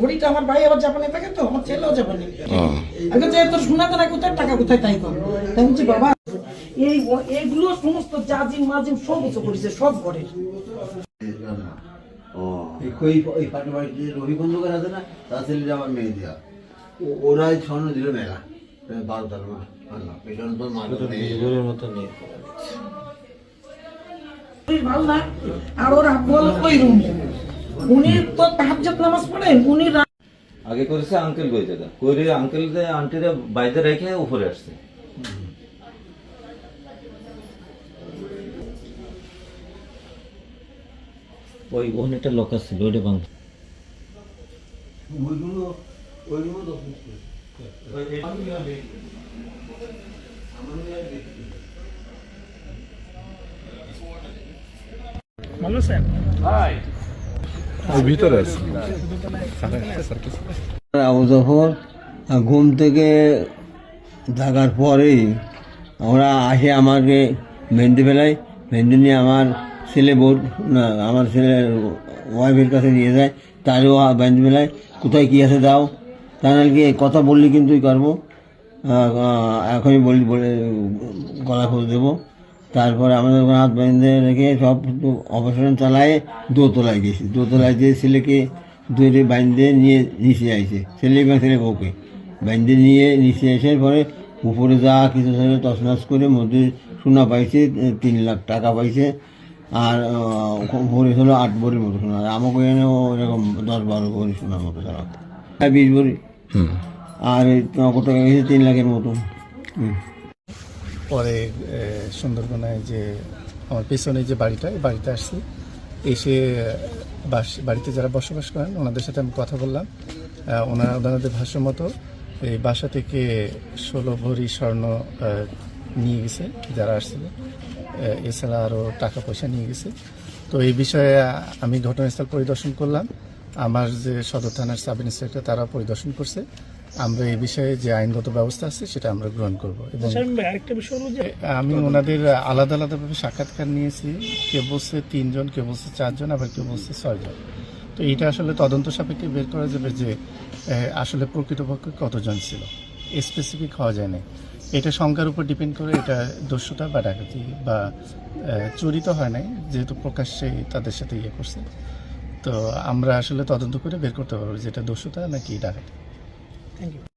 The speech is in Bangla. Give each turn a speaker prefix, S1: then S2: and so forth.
S1: ঘড়িটা আমার ভাই আবার জাপানে থাকে তো আমার ছেলেও জাপানে। আগে যে তোর শোনাতে না কোথায় টাকা কোথায় তাই কর। তাই বলছি বাবা এই এইগুলো সমস্ত জাজিম মাজিম সব কিছু করেছে সব ঘরে
S2: ও ওই পাটের বাড়িতে রবি খন্দকার আছে না তার ছেলে আমার মেয়ে দেওয়া ওরাই স্বর্ণ দিল মেলা। বারো তেরো মাস
S1: ভালো না আর ওর হলো ওই রুম। উনি তো তাহাজ্জুদ নামাজ পড়েন উনি রা-
S3: আগে করেছে আঙ্কেল কই দাদা করে আঙ্কেল আন্টিরা বাইরে রেখে উপরে আসছে। ওই ওখানে একটা লোক আছে ওইটা বাং
S2: ওইগুলো ওইগুলো তো ঘুম থেকে থাকার পরেই ওরা আসে আমাকে মেহেন্দি ফেলায়। মেহেন্দি নিয়ে আমার ছেলে বউ না, আমার ছেলে ওয়াইফের কাছে নিয়ে যায়। তারও মেহেন্দি ফেলায়। কোথায় কী আছে দাও? তা নাহলে কি কথা বললি কিন্তু করব। এখনই বলি, বলে, গলা খোঁজ দেবো। তারপরে আমাদের ওখানে হাত বেঁধে রেখে সব অপারেশন চালায় দোতলায় গেছি। দোতলায় যে ছেলেকে দূরে বাইন্দে নিয়ে নিচে আইছে ছেলে এবং ছেলে বউকে। বাইন্দে নিয়ে নিচে আসার পরে উপরে যা কিছু ছেলে তছনছ করে মধ্যে সোনা পাইছে তিন লাখ টাকা পাইছে আর ভরি হলো আট ভরির মতো সোনা। আমাকে এনে এরকম দশ বারো ভরি সোনার মতো হ্যাঁ বিশ ভরি। আর কত টাকা গেছে? তিন লাখের মতো হুম।
S4: পরে সুন্দরবনায় যে, আমার পেছনে যে বাড়িটা, এই বাড়িতে আসছি। এসে, বাস- বাড়িতে যারা বসবাস করেন, ওনাদের সাথে আমি কথা বললাম। ওনারা, ওনাদের ভাষ্য মতো এই বাসা থেকে ষোলো ভরি স্বর্ণ নিয়ে গেছে, যারা আসছিল এছাড়া আরও টাকা পয়সা নিয়ে গেছে। তো এই বিষয়ে আমি ঘটনাস্থল পরিদর্শন করলাম। আমার যে সদর থানার সাব ইন্সপেক্টর তারা পরিদর্শন করছে। আমরা এই বিষয়ে যে আইনগত ব্যবস্থা আছে সেটা আমরা গ্রহণ করব এবং আমি ওনাদের আলাদা আলাদাভাবে সাক্ষাৎকার নিয়েছি। কেউ বলছে তিনজন কেউ বলছে চারজন আবার কেউ বলছে ছয়জন। তো এইটা আসলে তদন্ত সাপেক্ষে বের করা যাবে যে আসলে প্রকৃতপক্ষে কতজন ছিল। স্পেসিফিক হওয়া যায় না এটা সংখ্যার উপর ডিপেন্ড করে এটা দস্যুতা বা ডাকাতি বা চুরি তো হয় নাই যেহেতু প্রকাশ্যে তাদের সাথে ইয়ে করছে। তো আমরা আসলে তদন্ত করে বের করতে পারব যেটা দস্যুতা নাকি ডাকাতি।